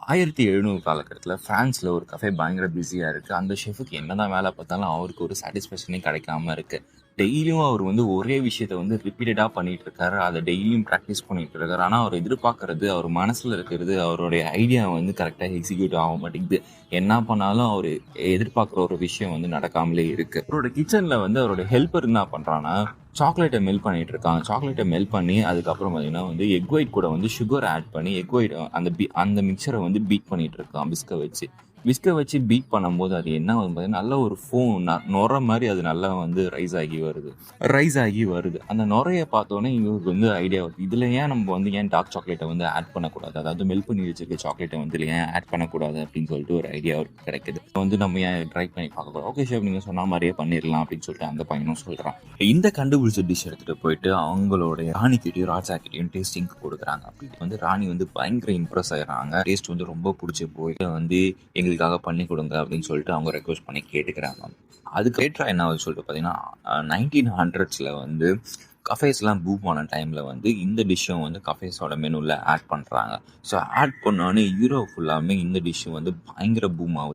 ஆயிரத்தி எழுநூறு காலகட்டத்தில் ஃப்ரான்ஸில் ஒரு கஃபே பயங்கர பிஸியாக இருக்குது அந்த ஷெஃபுக்கு என்னதான் வேலை பார்த்தாலும் அவருக்கு ஒரு சாட்டிஸ்ஃபேக்ஷனே கிடைக்காம இருக்குது டெய்லியும் அவர் வந்து ஒரே விஷயத்த வந்து ரிப்பீட்டடாக பண்ணிட்டு இருக்காரு அதை டெய்லியும் ப்ராக்டிஸ் பண்ணிட்டு இருக்காரு ஆனால் அவர் எதிர்பார்க்கறது அவர் மனசில் இருக்கிறது அவருடைய ஐடியா வந்து கரெக்டாக எக்ஸிக்யூட் ஆக மாட்டேங்குது. என்ன பண்ணாலும் அவர் எதிர்பார்க்குற ஒரு விஷயம் வந்து நடக்காமலே இருக்கு. அவரோட கிச்சனில் வந்து அவரோட ஹெல்ப்பர் என்ன பண்ணுறான்னா சாக்லேட்டை மெல்ட் பண்ணிட்டு இருக்காங்க சாக்லேட்டை மெல்ட் பண்ணி அதுக்கப்புறம் பார்த்தீங்கன்னா வந்து எக் ஒயிட் கூட வந்து சுகர் ஆட் பண்ணி எக் ஒயிட் அந்த பி அந்த மிக்சரை வந்து பீட் பண்ணிட்டு இருக்கான் பிஸ்கை வச்சு. விஸ்கை வச்சு பீட் பண்ணும்போது அது என்ன வரும் பார்த்தீங்கன்னா நல்ல ஒரு ஃபோன் நுர மாதிரி அது நல்லா வந்து ரைஸ் ஆகி வருது. ரைஸ் ஆகி வருது. அந்த நுரைய பார்த்தோன்னே இவருக்கு வந்து ஐடியா வருது. இதில் ஏன் நம்ம வந்து ஏன் டார்க் சாக்லேட்டை வந்து ஆட் பண்ணக்கூடாது? அதாவது மெல் பண்ணி வச்சிருக்க சாக்லேட்டை வந்து ஏன் ஆட் பண்ணக்கூடாது அப்படின்னு சொல்லிட்டு ஒரு ஐடியா அவருக்கு கிடைக்குது. வந்து நம்ம ஏன் ட்ரை பண்ணி பார்க்கக்கூடாது ஓகே ஷேப் நீங்கள் சொன்ன மாதிரியே பண்ணிடலாம் அப்படின்னு சொல்லிட்டு அந்த பையனும் சொல்கிறான் இந்த கண்டுபிடிச்ச டிஷ் எடுத்துகிட்டு போயிட்டு அவங்களுடைய ராணிக்கிட்டையும் ராஜா கிட்டையும் டேஸ்டிங் கொடுக்குறாங்க. அப்படி வந்து ராணி வந்து பயங்கர இம்ப்ரெஸ் ஆகிறாங்க டேஸ்ட் வந்து ரொம்ப பிடிச்சி போயிட்டு வந்து எங்களுக்காக பண்ணி கொடுங்க அப்படின்னு சொல்லிட்டு அவங்க ரெக்வஸ்ட் பண்ணி கேட்டுக்கிறாங்க. அதுக்கு லேட்டரா என்ன ஆகுது சொல்லிட்டு பார்த்தீங்கன்னா நைன்டீன் ஹண்ட்ரட்ஸில் வந்து கஃபேஸ்லாம் பூம் ஆன டைமில் வந்து இந்த டிஷ்ஷும் வந்து கஃபேஸோட மெனுவில் ஆட் பண்ணுறாங்க ஸோ ஆட் பண்ணோன்னே யூரோ ஃபுல்லாமே இந்த டிஷ்ஷு வந்து பயங்கர பூம் ஆகுது.